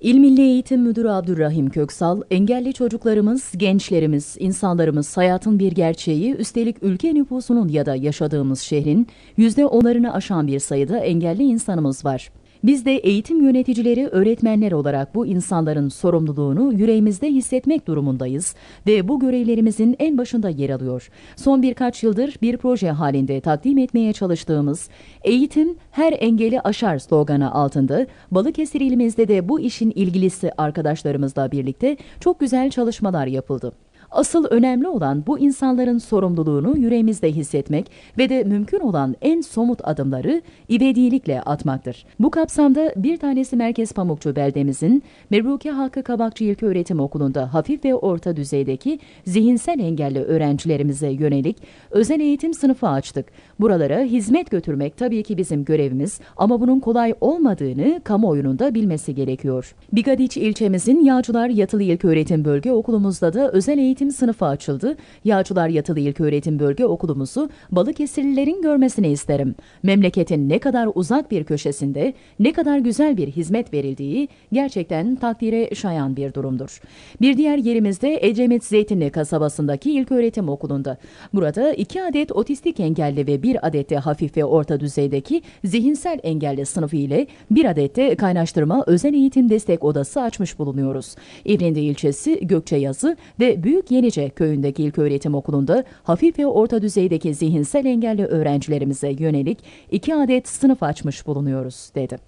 İl Milli Eğitim Müdürü Abdurrahim Köksal, engelli çocuklarımız, gençlerimiz, insanlarımız hayatın bir gerçeği, üstelik ülke nüfusunun ya da yaşadığımız şehrin yüzde onlarını aşan bir sayıda engelli insanımız var. Biz de eğitim yöneticileri, öğretmenler olarak bu insanların sorumluluğunu yüreğimizde hissetmek durumundayız ve bu görevlerimizin en başında yer alıyor. Son birkaç yıldır bir proje halinde takdim etmeye çalıştığımız Eğitim her engeli aşar sloganı altında Balıkesir ilimizde de bu işin ilgilisi arkadaşlarımızla birlikte çok güzel çalışmalar yapıldı. Asıl önemli olan bu insanların sorumluluğunu yüreğimizde hissetmek ve de mümkün olan en somut adımları ivedilikle atmaktır. Bu kapsamda bir tanesi Merkez Pamukçu beldemizin Mebruke Hakkı Kabakçı İlköğretim Okulu'nda hafif ve orta düzeydeki zihinsel engelli öğrencilerimize yönelik özel eğitim sınıfı açtık. Buralara hizmet götürmek tabii ki bizim görevimiz ama bunun kolay olmadığını kamuoyunun da bilmesi gerekiyor. Bigadiç ilçemizin Yağcılar Yatılı İlköğretim Bölge Okulumuzda da özel eğitim eğitim sınıfı açıldı. Yağcılar Yatılı İlköğretim Bölge Okulumuzu Balıkesirlilerin görmesini isterim. Memleketin ne kadar uzak bir köşesinde ne kadar güzel bir hizmet verildiği gerçekten takdire şayan bir durumdur. Bir diğer yerimizde Ecemit Zeytinli kasabasındaki İlköğretim Okulu'nda. Burada iki adet otistik engelli ve bir adet de hafif ve orta düzeydeki zihinsel engelli sınıfı ile bir adet de kaynaştırma özel eğitim destek odası açmış bulunuyoruz. İvrindi ilçesi Gökçeyazı ve Büyük Yenice köyündeki ilköğretim okulunda hafif ve orta düzeydeki zihinsel engelli öğrencilerimize yönelik iki adet sınıf açmış bulunuyoruz, dedi.